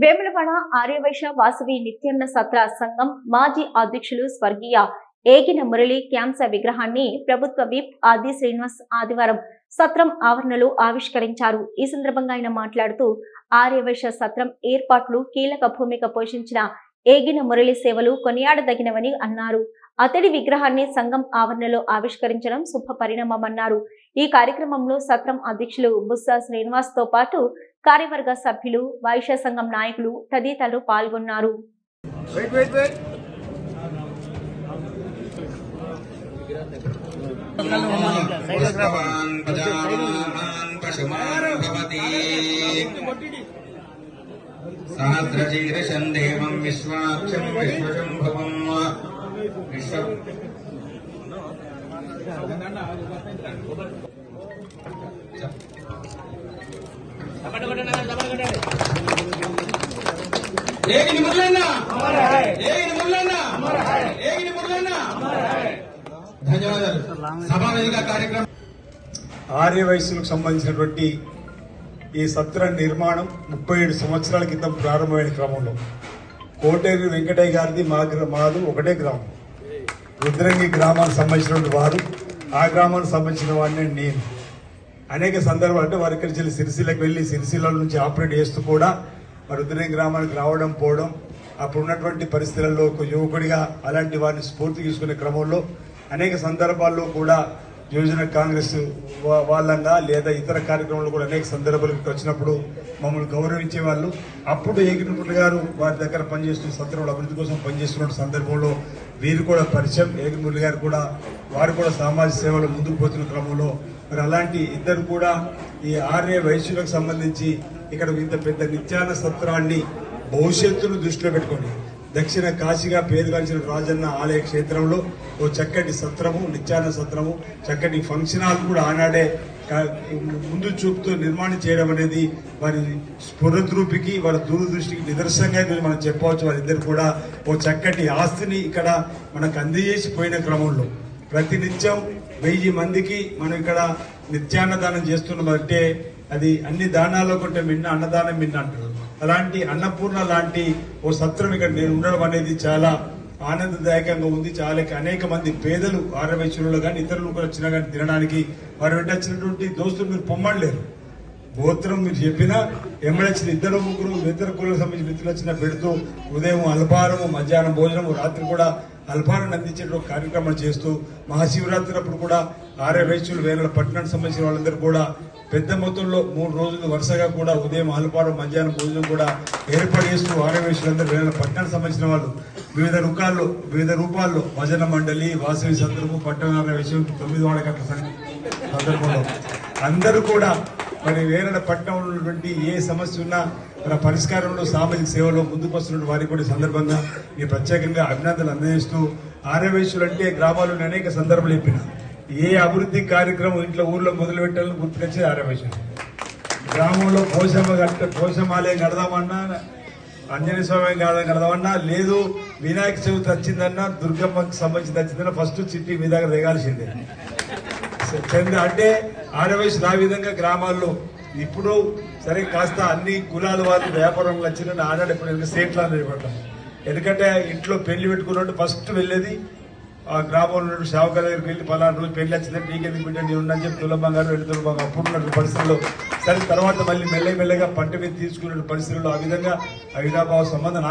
వేములవాడ ఆర్యవైశ్య వాసవి నిత్యన్న సత్ర సంఘం మాజీ అధ్యక్షులు స్వర్గీయ ఏగిన మురళి క్యాంస విగ్రహాన్ని ప్రభుత్వ విప్ ఆది శ్రీనివాస్ ఆదివారం సత్రం ఆవరణలో ఆవిష్కరించారు. ఈ సందర్భంగా ఆయన మాట్లాడుతూ ఆర్యవైశ్య సత్రం ఏర్పాట్లు కీలక భూమిక పోషించిన ఏగిన మురళి సేవలు కొనియాడదగినవని అన్నారు అతడి విగ్రహాన్ని సంఘం ఆవరణలో ఆవిష్కరించడం శుభ పరిణామమన్నారు ఈ కార్యక్రమంలో సత్రం అధ్యక్షులు బుస్సా శ్రీనివాస్తో పాటు కార్యవర్గ సభ్యులు వైశ్య సంఘం నాయకులు తదితరులు పాల్గొన్నారు సహస్రశీర్షం దేవం విశ్వాక్షం విశ్వశంభవం. విశ్వ ఏగిని ఆర్య సంబంధించినటువంటి ఈ సత్ర నిర్మాణం ముప్పై ఏడు సంవత్సరాల క్రితం ప్రారంభమైన క్రమంలో. కోటేరు వెంకటయ్య గారిది మా గ్రా- మాది ఒకటే గ్రామం. రుద్రంగి గ్రామానికి సంబంధించినటువంటి వారు ఆ గ్రామానికి సంబంధించిన వాడిని నేను. అనేక సందర్భాలు అంటే వారి ఇక్కడి నుంచి సిరిసిల్లకు వెళ్ళి సిరిసిల్ల నుంచి ఆపరేట్ చేస్తూ కూడా మరి రుద్రంగి గ్రామానికి రావడం పోవడం అప్పుడు ఉన్నటువంటి పరిస్థితులలో ఒక యువకుడిగా అలాంటి వారిని స్ఫూర్తి తీసుకునే క్రమంలో అనేక సందర్భాల్లో కూడా యువజన కాంగ్రెస్ వాళ్ళంగా లేదా ఇతర కార్యక్రమాలు కూడా అనేక సందర్భాలకు వచ్చినప్పుడు మమ్మల్ని గౌరవించే వాళ్ళు. అప్పుడు ఏగినపుట్ల గారు వారి దగ్గర పనిచేస్తున్న సత్రంలో అభివృద్ధి కోసం పనిచేస్తున్న సందర్భంలో వీరు కూడా పరిచయం. ఏగినపుట్ల గారు కూడా వారు కూడా సామాజిక సేవలు ముందుకు పోతున్న క్రమంలో మరి అలాంటి ఇద్దరు కూడా ఈ ఆర్య వైశ్యులకు సంబంధించి ఇక్కడ ఇంత పెద్ద నిత్యాన సత్రాన్ని భవిష్యత్తును దృష్టిలో పెట్టుకోండి. దక్షిణ కాశీగా పేరుగాంచిన రాజన్న ఆలయ క్షేత్రంలో ఓ చక్కటి సత్రము నిత్యాన సత్రము చక్కటి ఫంక్షన్ హాల్ కూడా ఆనాడే ముందు చూపుతూ నిర్మాణం చేయడం అనేది వారి స్ఫురద్రూపికి వారి దూరదృష్టికి నిదర్శనంగా మనం చెప్పవచ్చు. వారిద్దరు కూడా ఓ చక్కటి ఆస్తిని ఇక్కడ మనకు అందజేసి పోయిన క్రమంలో. ప్రతినిత్యం వెయ్యి మందికి మనం ఇక్కడ నిత్యాన్నదానం చేస్తున్నాం అంటే అది అన్ని దానాల్లో కొంటే మిన్న అన్నదానం మిన్న అంటారు. అలాంటి అన్నపూర్ణ లాంటి ఓ సత్రం ఇక్కడ నేను ఉండడం అనేది చాలా ఆనందదాయకంగా ఉంది. చాలా అనేక మంది పేదలు ఆరవైశ్యులు కానీ ఇతరులు కూడా వచ్చినా కానీ తినడానికి వారు వెంట వచ్చినటువంటి దోస్తులు మీరు పొమ్మడలేరు గోత్రం మీరు చెప్పినా ఎమ్మడొచ్చిన ఇద్దరు ముగ్గురు ఇద్దరు కులకు సంబంధించిన మిత్రులు వచ్చిన పెడుతూ ఉదయం అల్పారము మధ్యాహ్నం భోజనము రాత్రి కూడా అల్పారాన్ని అందించే కార్యక్రమాలు కార్యక్రమం చేస్తూ మహాశివరాత్రి అప్పుడు కూడా ఆర్య వైశ్యులు వేరే పట్టణానికి సంబంధించిన వాళ్ళందరూ కూడా పెద్ద మొత్తంలో మూడు రోజులు వరుసగా కూడా ఉదయం ఆలుపాడు మధ్యాహ్నం భోజనం కూడా ఏర్పాటు చేస్తూ ఆర్య వైశ్యులందరూ వేరే పట్టణానికి సంబంధించిన వాళ్ళు వివిధ రూపాల్లో వివిధ రూపాల్లో భజన మండలి వాసవి సందర్భం పట్టణ విషయం తొమ్మిది వాడకట్ల సందర్భంలో. అందరూ కూడా మరి వేరే పట్టణంలో ఉన్నటువంటి ఏ సమస్య ఉన్నా మన పరిష్కారంలో సామాజిక సేవలో ముందుకు వస్తున్న వారికి కూడా సందర్భంగా ఈ ప్రత్యేకంగా అభినందనలు అందజేస్తూ ఆర్యవేశ్యులు అంటే గ్రామాల్లో అనేక సందర్భాలు చెప్పిన. ఏ అభివృద్ధి కార్యక్రమం ఇంట్లో ఊర్లో మొదలు పెట్టాలని గుర్తుకొచ్చేది ఆర్యవేశ్యులు గ్రామంలో పోషమ్మ కట్ట పోషమాలయం కడదామన్నా అంజనీ స్వామి కాదని కడదామన్నా లేదు వినాయక చవితి వచ్చిందన్నా దుర్గమ్మకి సంబంధించి వచ్చిందన్నా ఫస్ట్ చిట్టి మీ దగ్గర దిగాల్సిందే. చంద్ర అంటే ఆడవయసు ఆ విధంగా గ్రామాల్లో ఇప్పుడు సరే కాస్త అన్ని కులాల వాళ్ళు వ్యాపారంలో వచ్చిన ఆడాడు ఇప్పుడు సేట్లా నిలబడ్డాం. ఎందుకంటే ఇంట్లో పెళ్ళి పెట్టుకున్నట్టు ఫస్ట్ వెళ్ళేది ఆ గ్రామంలో ఉన్న శావకాల దగ్గరికి వెళ్ళి పలానా రోజు పెళ్ళి వచ్చిందంటే నీకెందుకు బిడ్డ? నేను చెప్పి తులభం గారు రెండు తులభం అప్పుడు ఉన్న పరిస్థితుల్లో. సరే తర్వాత మళ్ళీ మెల్లగా మెల్లగా పంట మీద తీసుకున్న పరిస్థితుల్లో ఆ విధంగా అవినాభావ సంబంధం